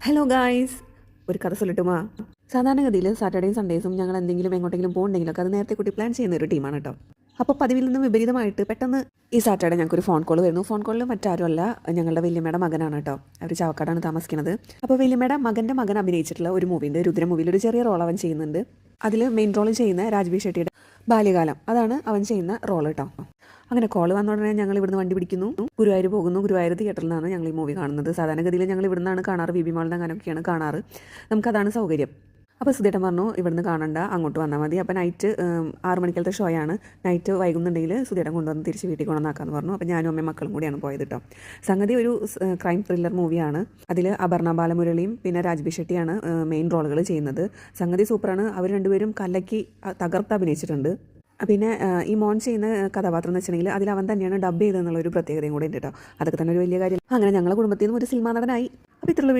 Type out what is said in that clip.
Hello guys ഒരു കഥ സൊല്ലട്ടുമാ സാധാരണഗതിയിൽ സാറ്റർഡേയും സൺഡേസും ഞങ്ങൾ എന്തെങ്കിലും എങ്ങോട്ടെങ്കിലും പോകണ്ടെങ്കിലൊക്കെ അത് നേരത്തെ കൂട്ടി പ്ലാൻ ചെയ്യുന്ന ഒരു ടീമാണ് കേട്ടോ അപ്പോൾ പതിവിൽ നിന്നും വിപരീതമായിട്ട് പെട്ടെന്ന് ഈ സാറ്റർഡേ ഞങ്ങൾക്ക് ഒരു ഫോൺ കോൾ വരുന്നു ഫോൺ കോളിൽ മറ്റാരുമല്ല ഞങ്ങളുടെ വല്യമ്മയുടെ മകനാണ് കേട്ടോ അവർ ചാവക്കാടാണ് താമസിക്കുന്നത് അപ്പോൾ വല്യമ്മയുടെ മകന്റെ മകൻ അഭിനയിച്ചിട്ടുള്ള ഒരു മൂവിയുണ്ട് രുദ്ര മൂവിയിൽ ഒരു ചെറിയ റോൾ അവൻ ചെയ്യുന്നുണ്ട്. അതിൽ മെയിൻ റോൾ ചെയ്യുന്ന രാജ്ബി ഷെട്ടിയുടെ ബാല്യകാലം. അതാണ് അവൻ ചെയ്യുന്ന റോൾ കേട്ടോ അങ്ങനെ കോൾ വന്ന ഉടനെ ഞങ്ങൾ ഇവിടുന്ന് വണ്ടി പിടിക്കുന്നു. ഗുരുവായൂർ പോകുന്നു. ഗുരുവായൂർ തിയേറ്ററിൽ നിന്നാണ് ഞങ്ങൾ ഈ മൂവി കാണുന്നത്. സാധാരണഗതിയിൽ ഞങ്ങൾ ഇവിടുന്നാണ് കാണാറ്. ബി ബി മാളിന്റെ അങ്ങനെയൊക്കെയാണ് കാണാറ്. നമുക്കതാണ് സൗകര്യം. അപ്പോൾ സുധേട്ടൻ പറഞ്ഞു ഇവിടുന്ന് കാണണ്ട. അങ്ങോട്ട് വന്നാൽ മതി. അപ്പോൾ നൈറ്റ് ആറ് മണിക്കലത്തെ ഷോ ആണ്. നൈറ്റ് വൈകുന്നുണ്ടെങ്കിൽ സുധേട്ടൻ കൊണ്ടുവന്ന് തിരിച്ച് വീട്ടിൽ കൊണ്ടുവന്നാക്കാന്ന് പറഞ്ഞു. അപ്പോൾ ഞാനും അമ്മയും മക്കളും കൂടിയാണ് പോയത് കേട്ടോ സംഗതി ഒരു ക്രൈം ത്രില്ലർ മൂവിയാണ് അതിൽ അപർണ ബാലമുരളിയും പിന്നെ രാജ്ബി ഷെട്ടിയാണ് മെയിൻ റോളുകൾ ചെയ്യുന്നത്. സംഗതി സൂപ്പറാണ് അവർ രണ്ടുപേരും കല്ലക്കി തകർത്ത് അഭിനയിച്ചിട്ടുണ്ട്. പിന്നെ ഈ മോൻ ചെയ്യുന്ന കഥാപാത്രം എന്ന് വെച്ചിട്ടുണ്ടെങ്കിൽ അതിൽ അവൻ തന്നെയാണ് ഡബ് ചെയ്തതെന്നുള്ള ഒരു പ്രത്യേകതയും കൂടെ ഉണ്ട് കേട്ടോ. അതൊക്കെ തന്നെ ഒരു വലിയ കാര്യം. അങ്ങനെ ഞങ്ങളുടെ കുടുംബത്തിൽ നിന്നും ഒരു സിനിമാ നടനായി. അപ്പോൾ ഇത്രയുള്ള വീഡിയോ.